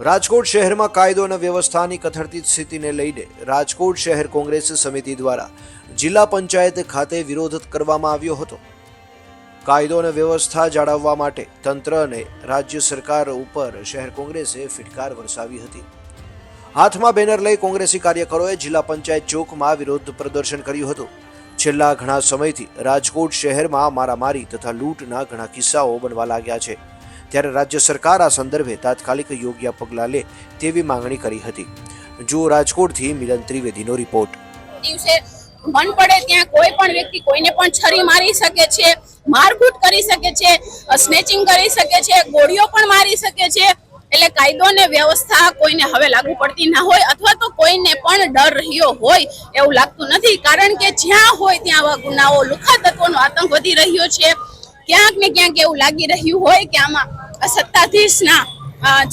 રાજકોટ શહેરમાં કાયદો અને વ્યવસ્થાની કથળતી સ્થિતિને લઈને રાજકોટ શહેર કોંગ્રેસ સમિતિ દ્વારા જિલ્લા પંચાયત ખાતે વિરોધ કરવામાં આવ્યો હતો. કાયદો અને વ્યવસ્થા જાળવવા માટે તંત્ર અને રાજ્ય સરકાર ઉપર શહેર કોંગ્રેસે ફિટકાર વરસાવી હતી. હાથમાં બેનર લઈ કોંગ્રેસી કાર્યકરોએ જિલ્લા પંચાયત ચોકમાં વિરોધ પ્રદર્શન કર્યું હતું. છેલ્લા ઘણા સમયથી રાજકોટ શહેરમાં મારામારી તથા લૂંટના ઘણા કિસ્સાઓ બનવા લાગ્યા છે. ત્યારે રાજ્ય સરકાર આ સંદર્ભે તાત્કાલિક યોગ્ય પગલાં લે તેવી માંગણી કરી હતી. જુઓ રાજકોટથી મિલન ત્રિવેદીનો રિપોર્ટ. દિવસે મન પડે ત્યાં કોઈ પણ વ્યક્તિ કોઈને પણ છરી મારી શકે છે, મારકૂટ કરી શકે છે, સ્નેચિંગ કરી શકે છે, ગોળીઓ પણ મારી શકે છે. એટલે કાયદો ને વ્યવસ્થા કોઈને હવે લાગુ પડતી ના હોય અથવા તો કોઈને પણ ડર રહ્યો હોય એવું લાગતું નથી. કારણ કે જ્યાં હોય ત્યાં આવા ગુનાઓ લુખા તત્વોનો આતંક વધી રહ્યો છે. ક્યાંક ને ક્યાંક એવું લાગી રહ્યું હોય કે આમાં સત્તાધીશના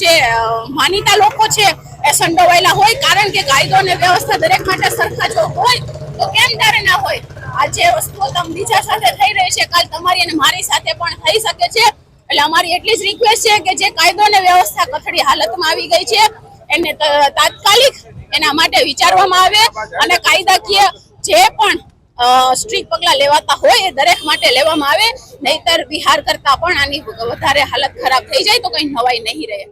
જે માનીતા લોકો છે, એ સંડોવાયેલા હોય. કારણ કે કાયદો અને વ્યવસ્થા દરેક માટે સરખા જો હોય, તો કેમ ત્યારે ના હોય? આ જે વસ્તુઓ તમ બીજા સાથે થઈ રહી છે, કાલ તમારી અને મારી સાથે પણ થઈ શકે છે. એટલે અમારી એટલી જ રિક્વેસ્ટ છે કે જે કાયદો અને વ્યવસ્થા કથળી હાલતમાં આવી ગઈ છે, એને તાત્કાલિક એના માટે વિચારવામાં આવે અને કાયદાકીય જે પણ સ્ટ્રીક પગલા લેવાતા હોય એ દરેક માટે લેવામાં આવે. નહીતર બિહાર કરતા પણ આની વધારે હાલત ખરાબ થઈ જાય તો કઈ નવાઈ નહીં રહે.